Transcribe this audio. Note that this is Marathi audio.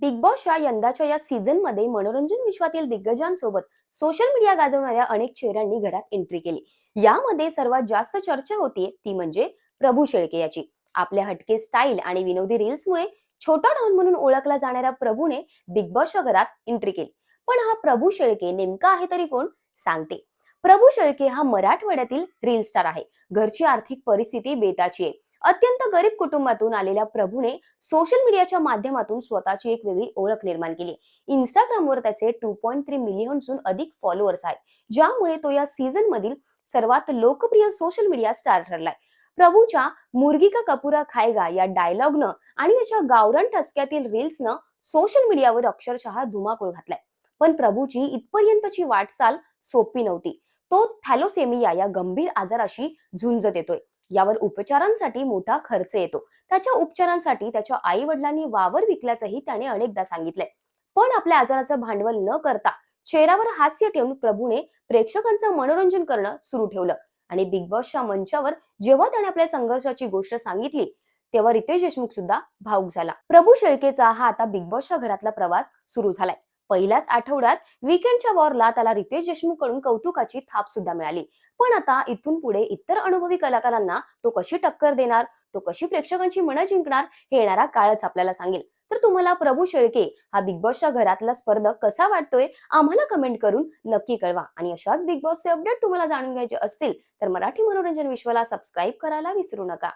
बिग बॉसच्या यंदाच्या या सीझनमध्ये मनोरंजन विश्वातील दिग्गजांसोबत सोशल मीडिया गाजवणाऱ्या अनेक चेहऱ्यांनी घरात एंट्री केली. यामध्ये सर्वात जास्त चर्चा होतीये ती म्हणजे प्रभू शेळके याची. आपल्या हटके स्टाईल आणि विनोदी रील्समुळे छोटा डॉन म्हणून ओळखला जाणाऱ्या प्रभूने बिग बॉसच्या घरात एंट्री केली. पण हा प्रभू शेळके नेमका आहे तरी कोण? सांगते. प्रभू शेळके हा मराठवाड्यातील रील स्टार आहे. घरची आर्थिक परिस्थिती बेताची आहे अत्यंत गरीब कुटुंबातून आलेल्या प्रभूने सोशल मीडियाच्या माध्यमातून स्वतःची एक वेगळी ओळख निर्माण केली. इंस्टाग्रामवर त्याचे टू पॉईंट थ्री मिलियनहून अधिक फॉलोअर्स आहेत. ज्यामुळे तो या सीझन मधील सर्वात लोकप्रिय सोशल मीडिया स्टार ठरलाय. प्रभूच्या मुर्गी का कपुरा खायगा या डायलॉगनं आणि त्याच्या गावरान ठसक्यातील रील्सनं सोशल मीडियावर अक्षरशः धुमाकूळ घातलाय. पण प्रभूची इथपर्यंतची वाटचाल सोपी नव्हती. तो थॅलोसेमिया या गंभीर आजाराशी झुंजत येतोय यावर उपचारांसाठी मोठा खर्च येतो. त्याच्या उपचारांसाठी त्याच्या आई वडिलांनी वावर विकल्याचंही त्याने अनेकदा सांगितलंय. पण आपल्या आजाराचं भांडवल न करता चेहऱ्यावर हास्य ठेवून प्रभूने प्रेक्षकांचं मनोरंजन करणं सुरू ठेवलं. आणि बिग बॉसच्या मंचावर जेव्हा त्याने आपल्या संघर्षाची गोष्ट सांगितली तेव्हा रितेश देशमुख सुद्धा भाऊक झाला. प्रभू शेळकेचा हा आता बिग बॉसच्या घरातला प्रवास सुरू झालाय. पहिल्याच आठवड्यात विकेंडच्या वॉरला त्याला रितेश देशमुखकडून कौतुकाची थाप सुद्धा मिळाली. पण आता इथून पुढे इतर अनुभवी कलाकारांना तो कशी टक्कर देणार तो कशी प्रेक्षकांची मनं जिंकणार हे येणारा काळच आपल्याला सांगेल. तर तुम्हाला प्रभू शेळके हा बिग बॉसच्या घरातला स्पर्धक कसा वाटतोय आम्हाला कमेंट करून नक्की कळवा. आणि अशाच बिग बॉसचे अपडेट तुम्हाला जाणून घ्यायचे असतील तर मराठी मनोरंजन विश्वाला सबस्क्राईब करायला विसरू नका.